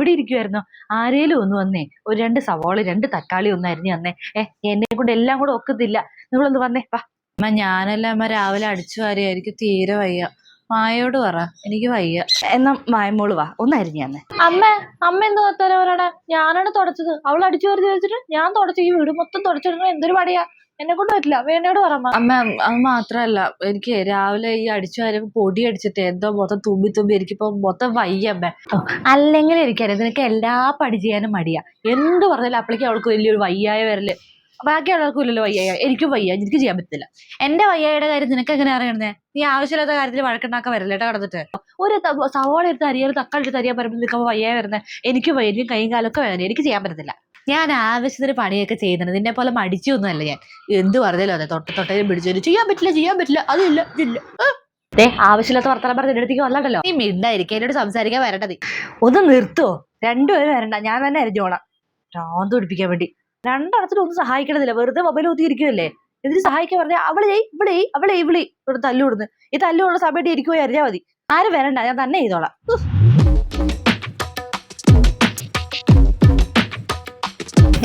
ഇവിടെ ഇരിക്കുവായിരുന്നു? ആരേലും ഒന്ന് വന്നേ. ഒരു രണ്ട് സവാള രണ്ട് തക്കാളി ഒന്നായിരുന്നു അരിഞ്ഞു തന്നേ. ഏ എന്നെ കൊണ്ട് എല്ലാം കൂടെ ഒക്കത്തില്ല. നിങ്ങളൊന്ന് വന്നേ വാ. അമ്മ ഞാനല്ല അമ്മ രാവിലെ അടിച്ചു വാരിയായിരിക്കും എനിക്ക് തീരെ വയ്യ. മായോട് പറ എനിക്ക് വയ്യ. എന്നാ മായമോൾ വാ ഒന്ന് അരിഞ്ഞു തന്നെ. അമ്മ അമ്മ എന്ത് അവരോടെ ഞാനാണ് തുടച്ചത്. അവൾ അടിച്ചു വാരി ചോദിച്ചിട്ട് ഞാൻ തുടച്ചു. ഈ വീട് മൊത്തം തുടച്ചിടുന്നത് എന്തൊരു പടിയാ എന്നെ കൊണ്ട് പറ്റില്ല. വേണയോട് പറ അമ്മ അമ്മ അത് മാത്രല്ല. എനിക്ക് രാവിലെ ഈ അടിച്ചു വരുമ്പോ പൊടി അടിച്ചിട്ട് എന്തോ മൊത്തം തുമ്പി തുമ്പി എനിക്കിപ്പോ മൊത്തം വയ്യ അമ്മ. അല്ലെങ്കിൽ എനിക്കറിയാം നിനക്ക് എല്ലാ പടി ചെയ്യാനും മടിയാ. എന്ത് പറഞ്ഞാലും അപ്പോഴേക്കും അവൾക്ക് വലിയൊരു വയ്യായ വരൽ. ബാക്കിയുള്ളവർക്കും ഇല്ലല്ലോ വയ്യായ എനിക്കും വയ്യ. എനിക്ക് ചെയ്യാൻ പറ്റില്ല. എന്റെ വയ്യായുടെ കാര്യം നിനക്ക് എങ്ങനെ അറിയണേ? നീ ആവശ്യമില്ലാത്ത കാര്യത്തിൽ വഴക്കുണ്ടാക്കാൻ വരല്ലേട്ടാ കടന്നിട്ട്. ഒരു സവോള സവാള എടുത്ത് അരിയാൽ തക്കാളി എടുത്ത് അരിയാൻ പറയുമ്പോൾ നിൽക്കുമ്പോൾ വയ്യായ വരുന്നത് എനിക്ക് വയ്യ. എനിക്ക് കൈയും കാലൊക്കെ വേദന എനിക്ക് ചെയ്യാൻ പറ്റത്തില്ല. ഞാൻ ആവശ്യത്തിന് പണിയൊക്കെ ചെയ്യുന്നുണ്ട് നിന്നെ പോലെ മടിച്ചൊന്നുമല്ല ഞാൻ. എന്ത് പറഞ്ഞാലും അതെ. തൊട്ട തൊട്ടേ പിടിച്ചു ചെയ്യാൻ പറ്റില്ല ചെയ്യാൻ പറ്റില്ല. അതില്ല ഇതില്ല. ആവശ്യമില്ലാത്ത വർത്തമാനം പറഞ്ഞ എന്റെ അടുത്തേക്ക് നീ മിണ്ടായിരിക്കും എന്നോട് സംസാരിക്കാൻ വരേണ്ടത് ഒന്ന് നിർത്തുവോ രണ്ടുപേരും വരണ്ട. ഞാൻ തന്നെ അരിഞ്ഞോളാം. ഭ്രാന്ത് പിടിപ്പിക്കാൻ വേണ്ടി. രണ്ടിടത്തിലും ഒന്നും സഹായിക്കണതില്ല വെറുതെ മൊബൈൽ ഒത്തിരിക്കുമല്ലേ ഇതിന് സഹായിക്കാൻ പറഞ്ഞാൽ അവളെ ചെയ് ഇവിടെ അവളെ ഇവിളി ഇവിടെ തല്ലു കൊടുന്ന്. ഈ തല്ലുള്ള സമയത്ത് ഇരിക്കുമോ അരിഞ്ഞാൽ മതി. ആരും വരണ്ട. ഞാൻ തന്നെ ചെയ്തോളാം.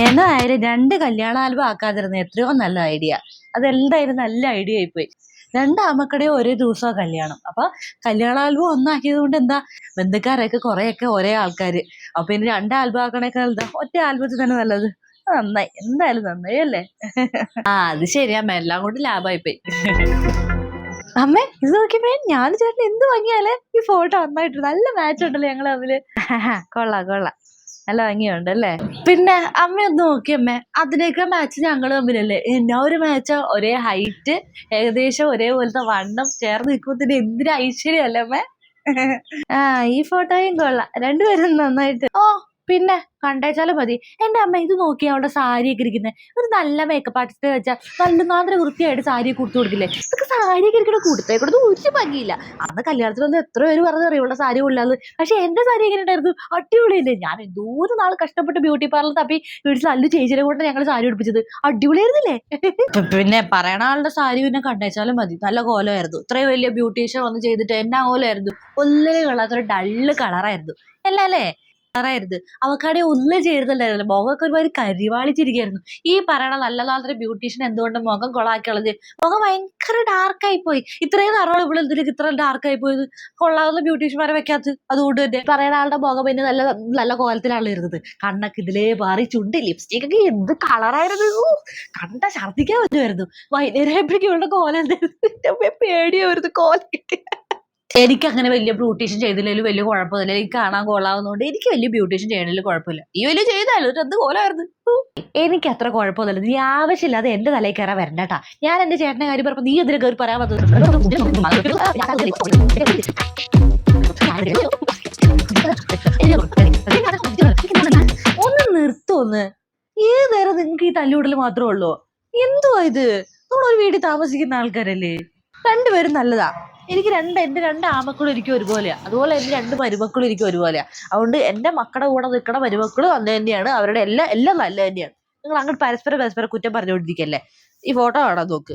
എന്നായാലും രണ്ട് കല്യാണ ആൽബം ആക്കാതിരുന്ന എത്രയോ നല്ല ഐഡിയ അതെന്തായാലും നല്ല ഐഡിയ ആയിപ്പോയി. രണ്ട് ആമക്കടയും ഒരേ ദിവസം കല്യാണം. അപ്പൊ കല്യാണ ആൽബം ഒന്നാക്കിയത് കൊണ്ട് എന്താ? ബന്ധുക്കാരൊക്കെ കുറെയൊക്കെ ഒരേ ആൾക്കാര്. അപ്പൊ ഇനി രണ്ട് ആൽബം ആക്കണേക്കാൾ എന്താ? ഒറ്റ ആൽബത്തിൽ തന്നെ നല്ലത്. നന്നായി. എന്തായാലും നന്നായി അല്ലേ? ആ അത് ശരിയാ എല്ലാം കൊണ്ട് ലാഭമായിപ്പോയി. അമ്മേ ഇത് നോക്കിയപ്പോ ഞാൻ ചേട്ടൻ എന്ത് ഭംഗിയാലേ ഈ ഫോട്ടോ നന്നായിട്ട് നല്ല മാച്ച് ഉണ്ടല്ലോ ഞങ്ങൾ തമ്മിൽ? കൊള്ളാം കൊള്ളാം. നല്ല ഭംഗിയുണ്ട് അല്ലേ പിന്നെ അമ്മ ഒന്ന് നോക്കിയമ്മേ അതിനൊക്കെ മാച്ച് ഞങ്ങൾ തമ്മിലല്ലേ? എന്നാ ഒരു മാച്ചാ ഒരേ ഹൈറ്റ് ഏകദേശം ഒരേപോലത്തെ വണ്ണം ചേർന്ന് നിൽക്കുമ്പോൾ തന്നെ ഐശ്വര്യല്ലേ അമ്മ? ആ ഈ ഫോട്ടോയും കൊള്ളാം. രണ്ടുപേരും നന്നായിട്ട്. ഓ പിന്നെ കണ്ടേച്ചാലും മതി. എന്റെ അമ്മ ഇത് നോക്കി അവളുടെ സാരിയൊക്കെ ഇരിക്കുന്നത് ഒരു നല്ല മേക്കപ്പ് ആർട്ടിസ്റ്റ് വെച്ചാൽ നല്ല വൃത്തിയായിട്ട് സാരിയൊക്കെ കൊടുത്തു കൊടുക്കില്ലേ? ഇതൊക്കെ സാരിയൊക്കെ ഇരിക്കണ കൊടുത്തേക്കണത് ഒരു ഭംഗിയില്ല. അന്ന് കല്യാണത്തിൽ വന്ന് എത്ര പേര് പറഞ്ഞു അറിയുള്ള സാരി കൊള്ളാന്ന്. പക്ഷെ എന്റെ സാരി എങ്ങനെ ഉണ്ടായിരുന്നു? അടിപൊളിയല്ലേ? ഞാൻ എന്തോരം നാൾ കഷ്ടപ്പെട്ട് ബ്യൂട്ടി പാർലർ തപ്പി വീട്ടിൽ നല്ല ചേച്ചിനെ കൊണ്ട് ഞങ്ങൾ സാരി ഉടുപ്പിച്ചത്. അടിപൊളിയായിരുന്നില്ലേ? പിന്നെ പറയണ ആളുടെ സാരി പിന്നെ കണ്ടേച്ചാലും മതി. നല്ല കോലമായിരുന്നു. ഇത്രയും വലിയ ബ്യൂട്ടീഷ്യൻ വന്ന് ചെയ്തിട്ട് എന്നാ കോലമായിരുന്നു? ഒന്നിനും കൊള്ളാത്തൊരു ഡള്ള് കളറായിരുന്നു അല്ല അല്ലേ? കളറായിരുന്നു അവക്കാടെ ഒന്നും ചെയ്തിട്ടുണ്ടായിരുന്നില്ല മുഖമൊക്കെ ഒരുമാതിരി കരിവാളിച്ചിരിക്കുകയായിരുന്നു. ഈ പറയണ നല്ല നാളത്തെ ബ്യൂട്ടീഷ്യൻ എന്തുകൊണ്ട് മുഖം കൊളാക്കിയുള്ളത്? മുഖം ഭയങ്കര ഡാർക്കായി പോയി. ഇത്രയും നിറവുള്ള ഇവിടെ എന്തിനൊക്കെ ഇത്ര ഡാർക്കായി പോയത്? കൊള്ളാവുന്ന ബ്യൂട്ടീഷ്യന്മാരെ വെക്കാത്ത അതുകൊണ്ട് തന്നെ. പറയുന്ന ആളുടെ മുഖം പിന്നെ നല്ല നല്ല കോലത്തിലാണ് ഇരുന്നത്. കണ്ണൊക്കെ ഇതിലേ മാറി ചുണ്ട് ലിപ്സ്റ്റിക് ഒക്കെ എന്ത് കളറായിരുന്നു? കണ്ട ഛർദ്ദിക്കാൻ പറ്റുമായിരുന്നു. വൈകുന്നേരം എപ്പോഴേക്കും ഇവളുടെ കോലം പേടിയായിരുന്നു കോലം കിട്ടി എനിക്ക് അങ്ങനെ വലിയ ബ്യൂട്ടീഷ്യൻ ചെയ്തില്ലെങ്കിലും വലിയ കുഴപ്പമില്ല എനിക്ക് കാണാൻ കൊള്ളാവുന്നതുകൊണ്ട് എനിക്ക് വലിയ ബ്യൂട്ടീഷ്യൻ ചെയ്യണതിൽ കുഴപ്പമില്ല. ഈ വലിയ ചെയ്താലും എന്ത് കോലമായിരുന്നു എനിക്ക് അത്ര കുഴപ്പമൊന്നുമില്ല. നീ ആവശ്യമില്ലാതെ എന്റെ തലയിൽ കയറാൻ വരണ്ട കേട്ടാ ഞാൻ എന്റെ ചേട്ടന്റെ കാര്യം പറഞ്ഞപ്പോ നീ എന്തിനാ കയറി പറയാൻ ഒന്ന് നിർത്തുമെന്ന് നേരം നിങ്ങക്ക് ഈ തല്ലുകൂടൽ മാത്രമേ ഉള്ളൂ? എന്തുവാ ഇത്? നമ്മളൊരു വീട്ടിൽ താമസിക്കുന്ന ആൾക്കാരല്ലേ? രണ്ടുപേരും നല്ലതാ. എനിക്ക് രണ്ട് എന്റെ രണ്ട് ആമക്കളും എനിക്ക് ഒരുപോലെയാ. അതുപോലെ എന്റെ രണ്ട് മരുമക്കളും എനിക്ക് ഒരുപോലെയാ. അതുകൊണ്ട് എന്റെ മക്കളുടെ കൂടെ നിൽക്കണ മരുമക്കളും അന്ന് തന്നെയാണ്. അവരുടെ എല്ലാം എല്ലാം നല്ല തന്നെയാണ്. നിങ്ങൾ അങ്ങോട്ട് പരസ്പരം പരസ്പരം കുറ്റം പറഞ്ഞുകൊണ്ടിരിക്കല്ലേ? ഈ ഫോട്ടോ കാണാൻ നോക്ക്.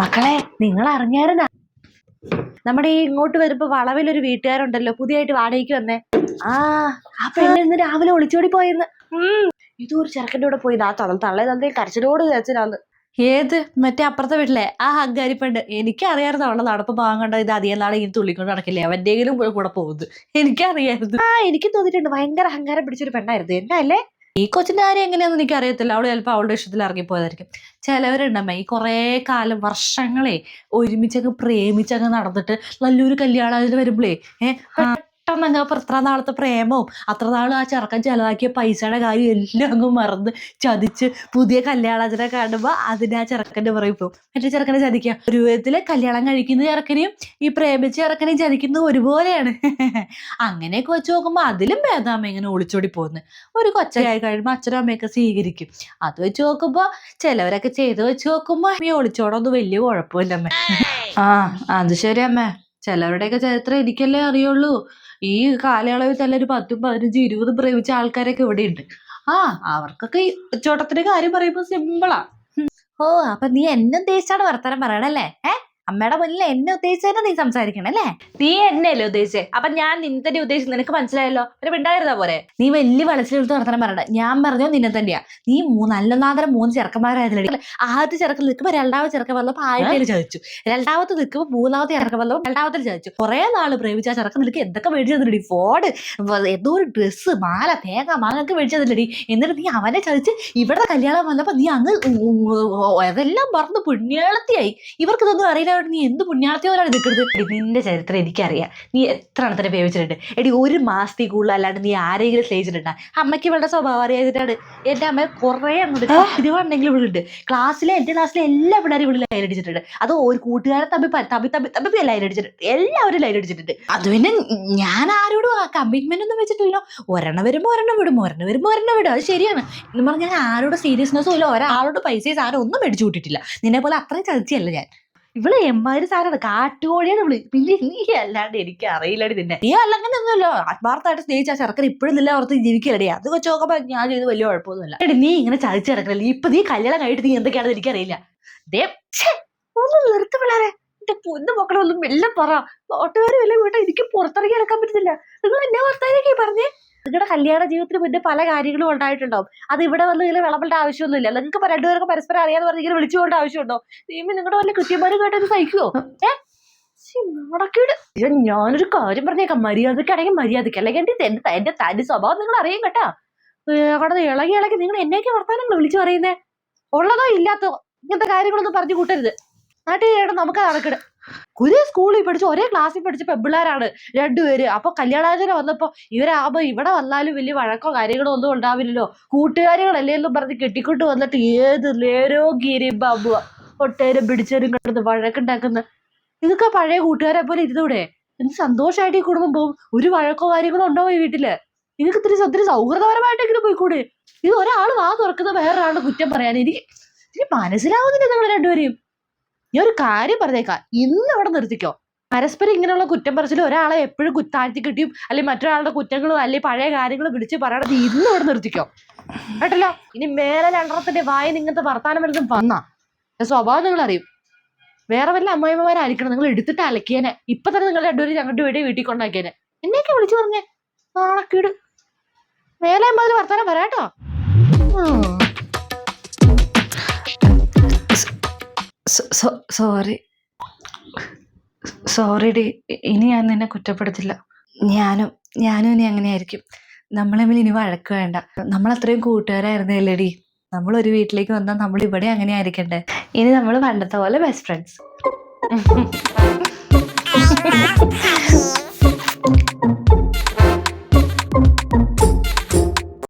മക്കളെ നിങ്ങൾ അറിഞ്ഞായിരുന്ന? നമ്മുടെ ഈ ഇങ്ങോട്ട് വരുമ്പോ വളവിലൊരു വീട്ടുകാരുണ്ടല്ലോ പുതിയതായിട്ട് വാടകയ്ക്ക് വന്നേ. ആ ആ പെണ്ണിന്ന് രാവിലെ ഒളിച്ചോടി പോയെന്ന്. ഉം. ഇതും ഒരു ചെറുക്കന്റെ കൂടെ പോയി. ആ തള തള്ളേ തന്നെ കരച്ചിലോട് കരച്ചിലാന്ന് ഏത് മറ്റേ അപ്പുറത്തെ വീട്ടിലെ? ആ ഹങ്കാരി പെണ്ണ് എനിക്കറിയായിരുന്നു അവളെ നടപ്പ് പാവം കണ്ട ഇത് അധികം നാളെ ഇനി തുള്ളിക്കൊണ്ട് നടക്കില്ലേ? അവന്റെങ്കിലും കൂടെ പോകുന്നത്. എനിക്കറിയായിരുന്നു. ആ എനിക്ക് തോന്നിയിട്ടുണ്ട്. ഭയങ്കര അഹങ്കാരം പിടിച്ചൊരു പെണ്ണായിരുന്നു. എന്നാ അല്ലേ? ഈ കൊച്ചിന്റെ കാര്യം എങ്ങനെയാന്ന് എനിക്ക് അറിയത്തില്ല അവൾ ചിലപ്പോൾ അവളുടെ ഇഷ്ടത്തിൽ ഇറങ്ങിപ്പോയതായിരിക്കും. ചിലവരുണ്ടമ്മ ഈ കുറേ കാലം വർഷങ്ങളെ ഒരുമിച്ചങ്ങ് പ്രേമിച്ചങ്ങ് നടന്നിട്ട് നല്ലൊരു കല്യാണം അതിൽ വരുമ്പോഴേ ഏഹ് പെട്ടെന്ന് എന്താ പറയുക നാളത്തെ പ്രേമവും അത്ര നാൾ ആ ചെറുക്കൻ ചിലവാക്കിയ പൈസയുടെ കാര്യം എല്ലാം അങ്ങ് മറന്ന് ചതിച്ച് പുതിയ കല്യാണത്തിനെ കാണുമ്പോൾ അതിനെ ആ ചെറുക്കന്റെ പറയും പോകും. മറ്റേ ചെറുക്കനെ ചതിക്കുക ഒരു വിധത്തിൽ കല്യാണം കഴിക്കുന്ന ചെറുക്കനെയും ഈ പ്രേമിച്ച ചെറുക്കനെയും ചതിക്കുന്നത് ഒരുപോലെയാണ്. അങ്ങനെയൊക്കെ വെച്ച് നോക്കുമ്പോൾ അതിലും ഭേദാമ ഇങ്ങനെ ഒളിച്ചോടി പോകുന്നത് ഒരു കൊച്ചയായി കഴിയുമ്പോൾ അച്ഛനും അമ്മയൊക്കെ സ്വീകരിക്കും. അത് വെച്ച് നോക്കുമ്പോൾ ചിലവരൊക്കെ ചെയ്ത് വെച്ച് നോക്കുമ്പോൾ ഈ ഒളിച്ചോടൊന്നും വലിയ കുഴപ്പമില്ല അമ്മ. ആ അത് ശരി അമ്മേ ചിലവരുടെയൊക്കെ ചരിത്രം എനിക്കല്ലേ അറിയുള്ളൂ. ഈ കാലയളവിൽ തന്നെ ഒരു പത്തും പതിനഞ്ചും ഇരുപതും പ്രേമിച്ച ആൾക്കാരൊക്കെ ഇവിടെ ഉണ്ട് ആ അവർക്കൊക്കെ ചോട്ടത്തിന്റെ കാര്യം പറയുമ്പോ സിമ്പിളാ ഓ അപ്പൊ നീ എന്നെ ഉദ്ദേശിച്ചാണ് വർത്തമാനം പറയണല്ലേ? ഏ? അമ്മയുടെ മുന്നിൽ എന്നെ ഉദ്ദേശിച്ചതന്നെ നീ സംസാരിക്കണം അല്ലേ? നീ എന്നെയല്ലേ ഉദ്ദേശിച്ചേ? അപ്പൊ ഞാൻ നിന്നെ തന്നെ ഉദ്ദേശിച്ചു നിനക്ക് മനസ്സിലായല്ലോ? ഒരു പിണ്ടായിരുന്നാ പോരെ? നീ വലിയ വളച്ചിലെടുത്ത് നടത്തണം പറയണ്ട. ഞാൻ പറഞ്ഞോ നിന്നെ തന്നെയാ. നീ നല്ലൊന്നാന്തരം മൂന്ന് ചെറുക്കന്മാരായതിലടി. ആദ്യത്തെ ചെറുക്കൻ നിൽക്കുമ്പോ രണ്ടാമത്തെ ചെറുക്കൻ വന്നപ്പോ ആദ്യത്തിൽ ചതിച്ചു. രണ്ടാമത്തെ നിൽക്കുമ്പോ മൂന്നാമത്തെ ചെറുക്കൻ വന്നപ്പോ രണ്ടാമത്തിൽ ചതിച്ചു. കുറെ നാൾ പ്രേമിച്ച ആ ചെറുക്കൻ നിനക്ക് എന്തൊക്കെ മേടിച്ചു തന്നിട്ടി ഫോൺ എന്തോ ഒരു ഡ്രസ്സ് മാല തേങ്ങ മാലൊക്കെ മേടിച്ചു തന്നിട്ടി എന്നിട്ട് നീ അവനെ ചതിച്ച് ഇവിടെ കല്യാണം വന്നപ്പോ നീ അങ്ങ് അതെല്ലാം മറന്ന് പുണ്യാളത്തിയായി. ഇവർക്ക് ഇതൊന്നും അറിയില്ല നീ എന്ത് പുണ്യാളത്തി പോലാണ് നിൽക്കുന്നത്? എടി, നിന്റെ ചരിത്രം എനിക്കറിയാം. നീ എത്ര എണ്ണത്തിനെ പേവിച്ചിട്ടുണ്ട് എടി ഒരു മാസത്തിൽ കൂടുതൽ അല്ലാണ്ട് നീ ആരെങ്കിലും സ്നേഹിച്ചിട്ടുണ്ടാ? അമ്മയ്ക്ക് ഇവളുടെ സ്വഭാവം അറിയാതിട്ടാണ്. എന്റെ അമ്മ കുറെ അങ്ങോട്ട് തിരുവണ്ടെങ്കിലും ഇവിടെയുണ്ട് ക്ലാസ്സിലെ എന്റെ ക്ലാസ്സിലെ എല്ലാ പിള്ളേരും ഇവിടെ ലൈൻ അടിച്ചിട്ടുണ്ട്. അത് ഒരു കൂട്ടുകാരെ തമ്മിൽ തമ്പി തമ്മിൽ തമ്മിൽ തമ്മിൽ ലൈൻ അടിച്ചിട്ടുണ്ട്. എല്ലാവരും ലൈൻ അടിച്ചിട്ടുണ്ട്. അത് പിന്നെ ഞാൻ ആരോടും ആ കമ്മിറ്റ്മെന്റ് ഒന്നും വെച്ചിട്ടില്ലല്ലോ ഒരെണ്ണം വരുമ്പോ ഒരെണ്ണം വിടും. ഒരെണ്ണം വരുമ്പോ ഒരെണ്ണം വിടും. അത് ശരിയാണ്. എന്ന് പറഞ്ഞാൽ ഞാൻ ആരോട് സീരിയസ്നെസ്സും ഇല്ല. ഒരാളോട് പൈസ സാധനം ഒന്നും മേടിച്ചു കൂട്ടിയിട്ടില്ല. നിന്നെ പോലെ അത്രയും ചതിച്ചല്ല ഞാൻ. ഇവൾ എമ്മാതിരി സാറാണ്. കാട്ടുകോഴിയാണ് ഇവൾ. പിന്നെ നീ അല്ലാണ്ട് എനിക്ക് അറിയില്ലടി നിന്നെ. നീ അല്ലെങ്കിൽ ഒന്നുമല്ലോ ആത്മാർത്ഥമായിട്ട് സ്നേഹിച്ച ചെറുക്കൻ ഇപ്പോഴും നില ഓർത്ത് ജീവിക്കലടി അത് വെച്ച് നോക്കുമ്പോ ഞാൻ ചെയ്ത് വലിയ കുഴപ്പമൊന്നുമില്ല. എടി നീ ഇങ്ങനെ ചതിച്ച് കിടക്കണല്ലേ ഇപ്പൊ നീ കല്യാണം കഴിഞ്ഞിട്ട് നീ എന്തൊക്കെയാണെന്ന് എനിക്കറിയില്ല. ദേ ഒന്ന് നിർത്ത് പിള്ളേരെ. എന്റെ പൊന്നു മക്കളെ ഒന്നും മെല്ലെ പറ. നാട്ടുകാർ എല്ലാം വീട്ടാ എനിക്ക് പുറത്തിറങ്ങി നടക്കാൻ പറ്റുന്നില്ല. നിങ്ങൾ എന്നെ വർത്താനൊക്കെ പറഞ്ഞേ? നിങ്ങളുടെ കല്യാണ ജീവിതത്തിന് മുന്നേ പല കാര്യങ്ങളും ഉണ്ടായിട്ടുണ്ടാവും. അത് ഇവിടെ വന്ന് ഇങ്ങനെ വിളമ്പേണ്ട ആവശ്യമൊന്നുമില്ല. നിങ്ങൾക്ക് രണ്ടുപേർക്ക് പരസ്പരം അറിയാന്ന് പറഞ്ഞ് ഇങ്ങനെ വിളിച്ചു പോകേണ്ട ആവശ്യമുണ്ടോ? ദൈവമേ നിങ്ങളുടെ വല്ല കൃത്യമാരും കേട്ടത് സഹിക്കുമോ ഏ? ഞാനൊരു കാര്യം പറഞ്ഞേക്കാം. മര്യാദക്കാണെങ്കിൽ മര്യാദയ്ക്ക്. അല്ലെങ്കിൽ എന്റെ എന്റെ എന്റെ തനി സ്വഭാവം നിങ്ങൾ അറിയും കേട്ടാ. കടന്ന് ഇളകി ഇളകി നിങ്ങൾ എന്നേക്ക് വർത്താനങ്ങൾ വിളിച്ചു പറയുന്നേ? ഉള്ളതോ ഇല്ലാത്തതോ? ഇങ്ങനത്തെ കാര്യങ്ങളൊന്നും പറഞ്ഞു കൂട്ടരുത്. നാട്ടിൽ നമുക്ക് നടക്കട് ഒരേ സ്കൂളിൽ പഠിച്ച് ഒരേ ക്ലാസ്സിൽ പഠിച്ച പെമ്പിള്ളേരാണ് രണ്ടുപേര്. അപ്പൊ കല്യാണാചന വന്നപ്പോ ഇവരാകുമ്പോ ഇവിടെ വന്നാലും വലിയ വഴക്കോ കാര്യങ്ങളോ ഒന്നും ഉണ്ടാവില്ലല്ലോ. കൂട്ടുകാരികളല്ലേ എന്നും പറഞ്ഞ് കെട്ടിക്കൊണ്ട് വന്നിട്ട് ഏത് നേരോ ഗിരി ബാബുവ ഒട്ടേരും പിടിച്ചേരും കിടന്ന് വഴക്കുണ്ടാക്കുന്ന. ഇതൊക്കെ പഴയ കൂട്ടുകാരെ പോലെ ഇരുന്നൂടെ? എന്ത് സന്തോഷമായിട്ട് ഈ കുടുംബം പോകും? ഒരു വഴക്കോ കാര്യങ്ങളോ ഉണ്ടോ ഈ വീട്ടിൽ? നിങ്ങൾക്ക് ഇത്തിരി ഒത്തിരി സൗഹൃദപരമായിട്ടെങ്കിലും പോയിക്കൂടെ? ഇത് ഒരാൾ വാ തുറക്കുന്ന വേറൊരാളുടെ കുറ്റം പറയാൻ എനിക്ക് എനിക്ക് മനസ്സിലാവുന്നില്ല നിങ്ങൾ രണ്ടുപേരെയും. ഞാൻ ഒരു കാര്യം പറഞ്ഞേക്കാം. ഇന്ന് അവിടെ നിർത്തിക്കോ. പരസ്പരം ഇങ്ങനെയുള്ള കുറ്റം പറച്ചിൽ ഒരാളെ എപ്പോഴും കുത്താഴ്ത്തി കിട്ടിയും അല്ലെങ്കിൽ മറ്റൊരാളുടെ കുറ്റങ്ങളും അല്ലെങ്കിൽ പഴയ കാര്യങ്ങളും വിളിച്ച് പറയണത് ഇന്ന് ഇവിടെ നിർത്തിക്കോ. കേട്ടല്ലോ? ഇനി മേലെ രണ്ടെണ്ണത്തിന്റെ വായി ഇങ്ങനത്തെ വർത്താനം വല്ലതും വന്നാ. സ്വഭാവം നിങ്ങൾ അറിയും. വേറെ വല്ല അമ്മായിമ്മമാരായിരിക്കണം നിങ്ങൾ എടുത്തിട്ട് അലക്കിയേനെ. ഇപ്പൊ തന്നെ നിങ്ങൾ രണ്ടുപേരും ഞങ്ങളുടെ വീട്ടിൽ വീട്ടിൽ കൊണ്ടാക്കിയേനെ. എന്നെയൊക്കെ വിളിച്ചു പറഞ്ഞേ. നാണക്കേട് മേലെ അമ്മാതിരി വർത്താനം പറയാട്ടോ. Sorry sorry. ഡി ഇനി ഞാൻ നിന്നെ കുറ്റപ്പെടുത്തില്ല. ഞാനും ഞാനും ഇനി അങ്ങനെയായിരിക്കും. നമ്മൾ തമ്മിൽ ഇനി വഴക്ക് വേണ്ട. നമ്മൾ അത്രയും കൂട്ടുകാരായിരുന്നല്ലേ ഡി നമ്മൾ ഒരു വീട്ടിലേക്ക് വന്നാൽ നമ്മൾ ഇവിടെ അങ്ങനെ ആയിരിക്കണ്ടേ ഇനി നമ്മൾ പണ്ടത്തെ പോലെ ബെസ്റ്റ് ഫ്രണ്ട്സ്